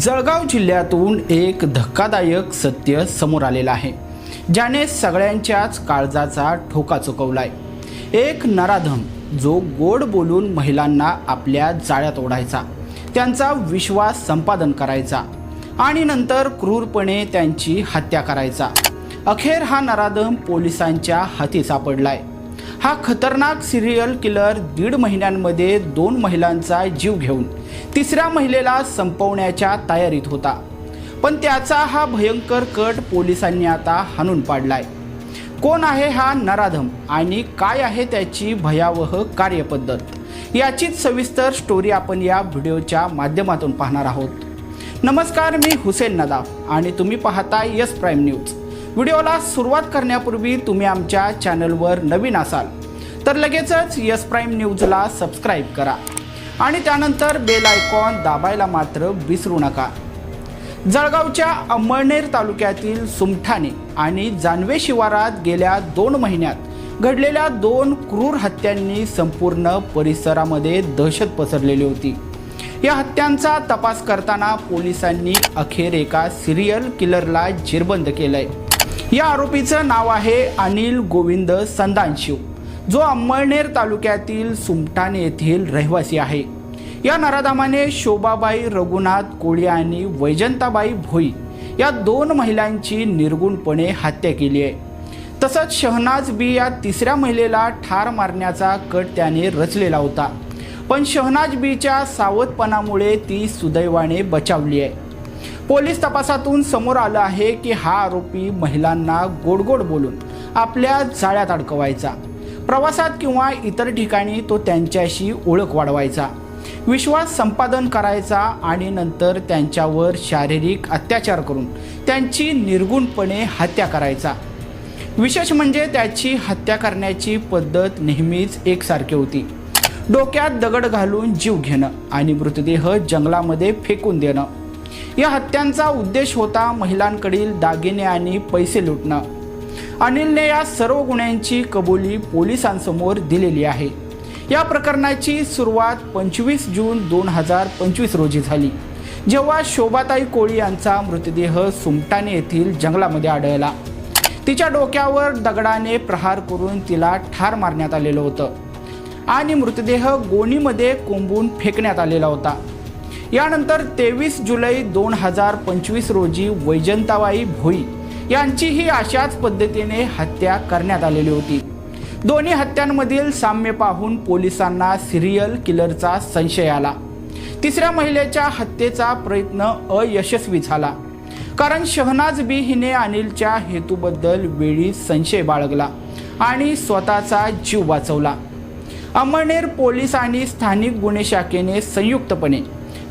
जळगाव जिल्ह्यातून एक धक्कादायक सत्य समोर आलेलं आहे. ज्याने सगळ्यांच्याच काळजाचा ठोका चुकवलाय. एक नराधम जो गोड बोलून महिलांना आपल्या जाळ्यात ओढायचा त्यांचा विश्वास संपादन करायचा आणि नंतर क्रूरपणे त्यांची हत्या करायचा. अखेर हा नराधम पोलिसांच्या हाती सापडलाय. हा खतरनाक सिरियल किलर दीड महिन्यांमध्ये दोन महिलांचा जीव घेऊन तिसऱ्या महिलेला संपवण्याच्या तयारीत होता. पण त्याचा हा भयंकर कट पोलिसांनी आता हाणून पाडलाय. कोण आहे हा नराधम आणि काय आहे त्याची भयावह कार्यपद्धत? याचीच सविस्तर स्टोरी आपण या व्हिडिओच्या माध्यमातून पाहणार आहोत. नमस्कार मी हुसेन नदाफ आणि तुम्ही पाहता यस प्राईम न्यूज. व्हिडिओला सुरुवात करण्यापूर्वी तुम्ही आमच्या चॅनलवर नवीन असाल. तर लगेचच यस प्राईम न्यूजला सबस्क्राईब करा. आणि त्यानंतर बेल आयकॉन दाबायला मात्र विसरू नका. जळगावच्या अंमळनेर तालुक्यातील सुमठाणे आणि जानवे शिवारात गेल्या दोन महिन्यात घडलेल्या दोन क्रूर हत्यांनी संपूर्ण परिसरामध्ये दहशत पसरलेली होती. या हत्यांचा तपास करताना पोलिसांनी अखेर एका सिरियल किलरला जिरबंद केलंय. या आरोपीचं नाव आहे अनिल गोविंद संदानशिव. जो अंमळनेर तालुक्यातील सुमटाणे येथील रहिवासी आहे. या नराधामाने शोभाबाई रघुनाथ कोळी आणि वैजंताबाई भोई या दोन महिलांची निर्गुणपणे हत्या केली आहे. तसंच शहनाज बी या तिसऱ्या महिलेला ठार मारण्याचा कट त्याने रचलेला होता. पण शहनाज बीच्या सावधपणामुळे ती सुदैवाने बचावली आहे. पोलीस तपासातून समोर आलं आहे की हा आरोपी महिलांना गोडगोड बोलून आपल्या जाळ्यात अडकवायचा. प्रवासात किंवा इतर ठिकाणी तो त्यांच्याशी ओळख वाढवायचा. विश्वास संपादन करायचा आणि नंतर त्यांच्यावर शारीरिक अत्याचार करून त्यांची निर्गुणपणे हत्या करायचा. विशेष म्हणजे त्याची हत्या करण्याची पद्धत नेहमीच एकसारखी होती. डोक्यात दगड घालून जीव घेणं आणि मृतदेह जंगलामध्ये फेकून देणं. या हत्यांचा उद्देश होता महिलांकडील दागिने आणि पैसे लुटणं. अनिलने या सर्व गुन्ह्यांची कबुली पोलिसांसमोर दिलेली आहे. या प्रकरणाची सुरुवात पंचवीस जून दोन हजार पंचवीस रोजी झाली जेव्हा शोभाताई कोळी यांचा मृतदेह सुमटाणे येथील जंगलामध्ये आढळला. तिच्या डोक्यावर दगडाने प्रहार करून तिला ठार मारण्यात आलेलं होतं आणि मृतदेह गोणीमध्ये कोंबून फेकण्यात आलेला होता. यानंतर तेवीस जुलै दोन हजार पंचवीस रोजी वैजंताबाई भोई यांचीही अशाच पद्धतीने हत्या करण्यात आलेली होती. दोन्ही हत्यांमधील साम्य पाहून पोलिसांना सिरियल किलरचा संशय आला. तिसऱ्या महिलेच्या हत्येचा प्रयत्न अयशस्वी झाला. कारण शहनाज बी हिने अनिलच्या हेतूबद्दल वेळी संशय बाळगला आणि स्वतःचा जीव वाचवला. अमळनेर पोलीस आणि स्थानिक गुन्हे शाखेने संयुक्तपणे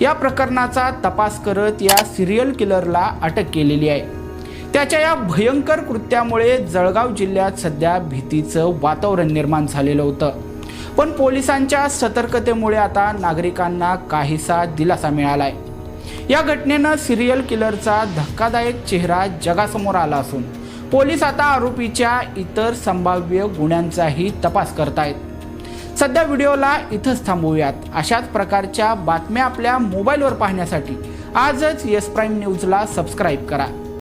या प्रकरणाचा तपास करत या सिरियल किलरला अटक केलेली आहे. त्याच्या या भयंकर कृत्यामुळे जळगाव जिल्ह्यात सध्या भीतीचं वातावरण निर्माण झालेलं होतं. पण पोलिसांच्या सतर्कतेमुळे आता नागरिकांना काहीसा दिलासा मिळालाय. या घटनेनं सिरियल किलरचा धक्कादायक चेहरा जगासमोर आला असून पोलीस आता आरोपीच्या इतर संभाव्य गुन्ह्यांचाही तपास करतायत. सध्या व्हिडिओला इथंच थांबवूयात. अशाच प्रकारच्या बातम्या आपल्या मोबाईलवर पाहण्यासाठी आजच येस प्राईम न्यूजला सबस्क्राईब करा.